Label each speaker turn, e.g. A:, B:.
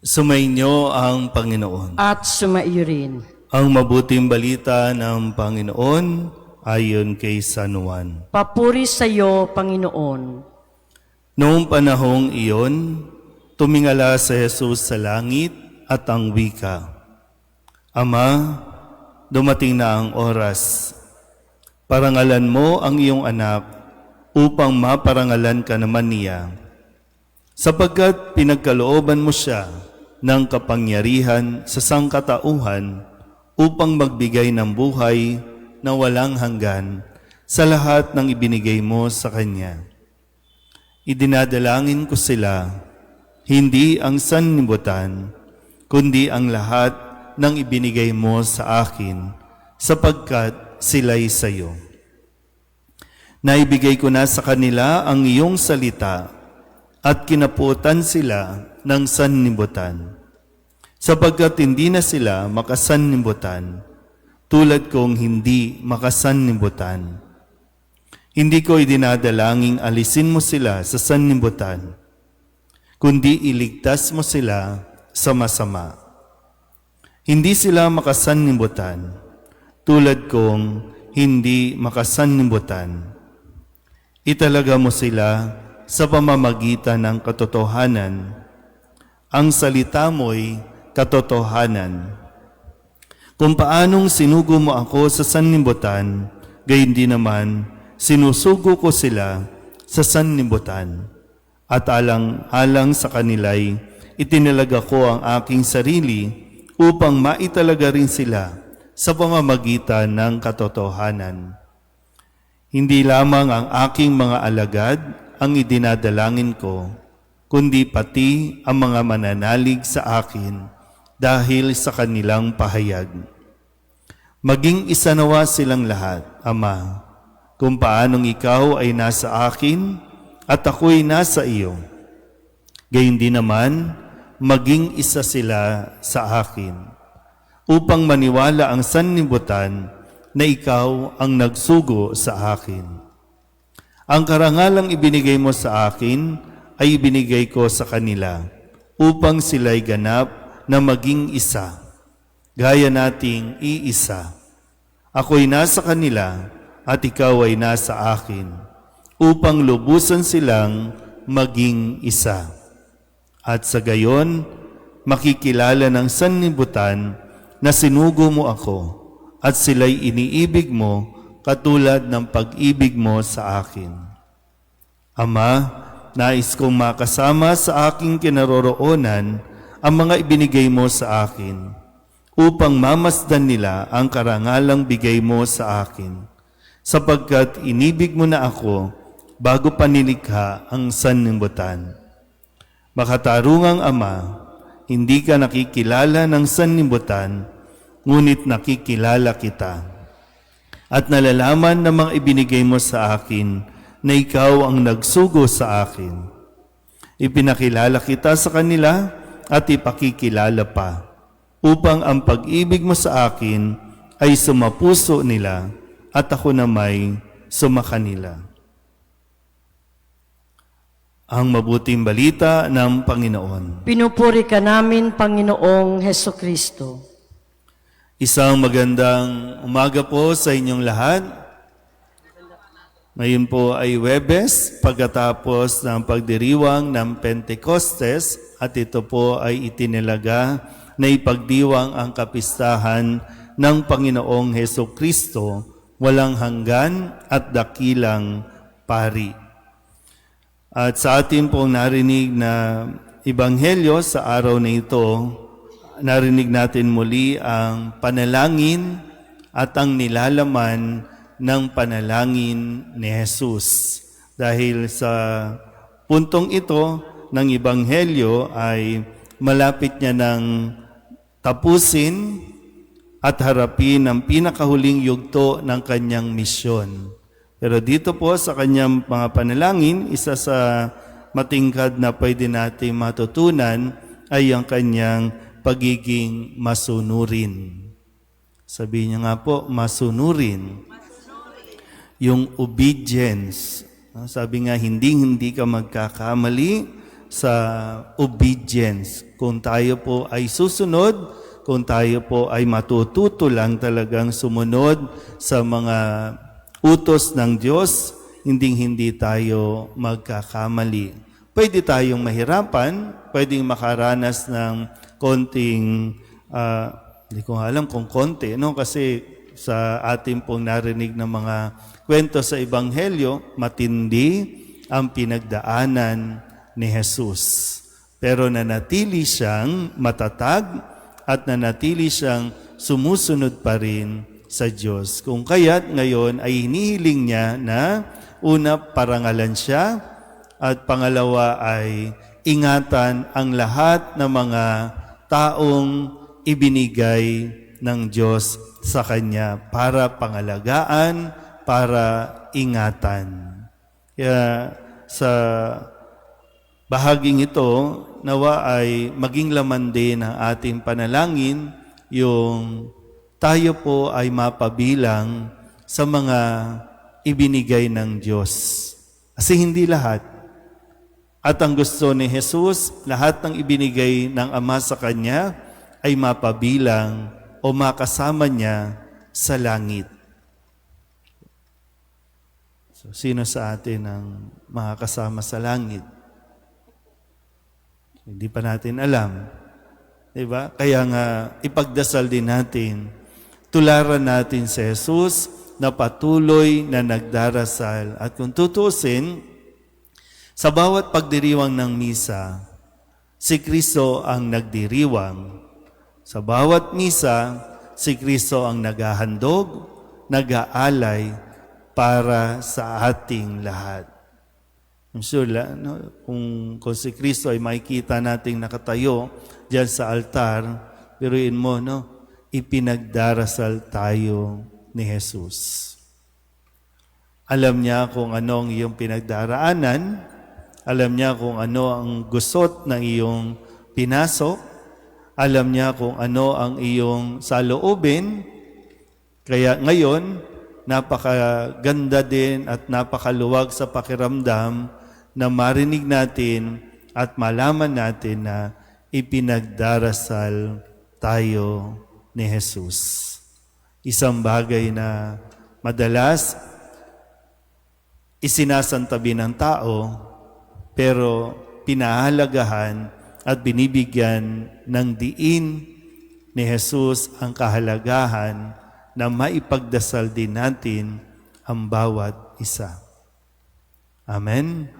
A: Sumainyo ang Panginoon.
B: at sumaiyo rin.
A: Ang mabuting balita ng Panginoon ayon kay San Juan.
B: Papuri sa iyo, Panginoon.
A: Noong panahong iyon, tumingala si Jesus sa langit at ang wika. Ama, dumating na ang oras. Parangalan mo ang iyong anak upang maparangalan ka naman niya. Sapagkat pinagkalooban mo siya ng kapangyarihan sa sangkatauhan upang magbigay ng buhay na walang hanggan sa lahat ng ibinigay mo sa Kanya. Idinadalangin ko sila, hindi ang sanlibutan, kundi ang lahat ng ibinigay mo sa akin, sapagkat sila'y sayo. Naibigay ko na sa kanila ang iyong salita at kinaputan sila ng sanlibutan, sapagkat hindi na sila makasanlibutan, tulad kong hindi makasanlibutan. Hindi ko idinadalangin alisin mo sila sa sanlibutan, kundi iligtas mo sila sa masama. Hindi sila makasanlibutan, tulad kong hindi makasanlibutan. Italaga mo sila sa pamamagitan ng katotohanan. Ang salita mo'y katotohanan. Kung paanong sinugo mo ako sa sanlibutan, gayon din naman sinusugo ko sila sa sanlibutan. At alang-alang sa kanila'y itinalaga ko ang aking sarili upang maitalaga rin sila sa pamamagitan ng katotohanan. Hindi lamang ang aking mga alagad ang idinadalangin ko, kundi pati ang mga mananalig sa akin dahil sa kanilang pahayag. Maging isa nawa silang lahat, Ama, kung paanong ikaw ay nasa akin at ako'y nasa iyo. Gayun din naman, maging isa sila sa akin, upang maniwala ang sanlibutan na ikaw ang nagsugo sa akin. Ang karangalang ibinigay mo sa akin ay ibinigay ko sa kanila upang sila'y ganap na maging isa, gaya nating iisa. Ako'y nasa kanila at ikaw ay nasa akin, upang lubusan silang maging isa. At sa gayon, makikilala ng sanlibutan na sinugo mo ako at sila'y iniibig mo katulad ng pag-ibig mo sa akin. Ama, nais kong makasama sa aking kinaroroonan ang mga ibinigay mo sa akin upang mamasdan nila ang karangalang bigay mo sa akin sapagkat inibig mo na ako bago pa nilikha ang sanlibutan. Makatarungang Ama, hindi ka nakikilala ng sanlibutan, ngunit nakikilala kita. At nalalaman ng mga ibinigay mo sa akin na ikaw ang nagsugo sa akin. Ipinakilala kita sa kanila at ipakikilala pa, upang ang pag-ibig mo sa akin ay sumapuso nila at ako na may sumakanila. Ang mabuting balita ng Panginoon.
B: Pinupuri ka namin, Panginoong Heso Kristo.
A: Isang magandang umaga po sa inyong lahat. Ngayon po ay Webes, pagkatapos ng pagdiriwang ng Pentecostes at ito po ay itinilaga na ipagdiwang ang kapistahan ng Panginoong Heso Kristo walang hanggan at dakilang pari. At sa atin pong narinig na ibanghelyo sa araw na ito, narinig natin muli ang panalangin at ang nilalaman ng panalangin ni Jesus. Dahil sa puntong ito ng ibanghelyo ay malapit niya ng tapusin at harapin ang pinakahuling yugto ng kanyang misyon. Pero dito po sa kanyang mga panalangin, isa sa matingkad na pwede natin matutunan ay ang kanyang pagiging masunurin. Sabi niya nga po, masunurin. Yung obedience. Sabi nga, hindi hindi ka magkakamali, sa obedience. Kung tayo po ay susunod, kung tayo po ay matututo lang talagang sumunod sa mga utos ng Diyos, hindi hindi tayo magkakamali. Pwede tayong mahirapan, pwedeng makaranas ng konting, ah, hindi ko alam kung konti, no? kasi sa ating pong narinig ng mga kwento sa Ebanghelyo, matindi ang pinagdaanan ni Jesus. Pero nanatili siyang matatag at nanatili siyang sumusunod pa rin sa Diyos. Kung kaya't ngayon ay hinihiling niya na una parangalan siya at pangalawa ay ingatan ang lahat ng mga taong ibinigay ng Diyos sa Kanya para pangalagaan, para ingatan. Kaya sa bahaging ito, nawa ay maging laman din ang ating panalangin yung tayo po ay mapabilang sa mga ibinigay ng Diyos. Kasi hindi lahat. At ang gusto ni Jesus, lahat ng ibinigay ng Ama sa Kanya ay mapabilang o makasama niya sa langit. So, sino sa atin ang makakasama sa langit? Hindi pa natin alam. Diba? Kaya nga, ipagdasal din natin, tularan natin si Jesus na patuloy na nagdarasal. At kung tutusin, sa bawat pagdiriwang ng misa, si Kristo ang nagdiriwang. Sa bawat misa, si Kristo ang naghahandog, nag-aalay para sa ating lahat. I'm sure, no, kung, kung si Kristo ay makikita nating nakatayo diyan sa altar, piruin mo, no, ipinagdarasal tayo ni Jesus. Alam niya kung ano ang iyong pinagdaraanan, alam niya kung ano ang gusot ng iyong pinasok, alam niya kung ano ang iyong saloobin, kaya ngayon, napakaganda din at napakaluwag sa pakiramdam na marinig natin at malaman natin na ipinagdarasal tayo ni Jesus. Isang bagay na madalas isinasantabi ng tao pero pinahalagahan at binibigyan ng diin ni Jesus ang kahalagahan na maipagdasal din natin ang bawat isa. Amen.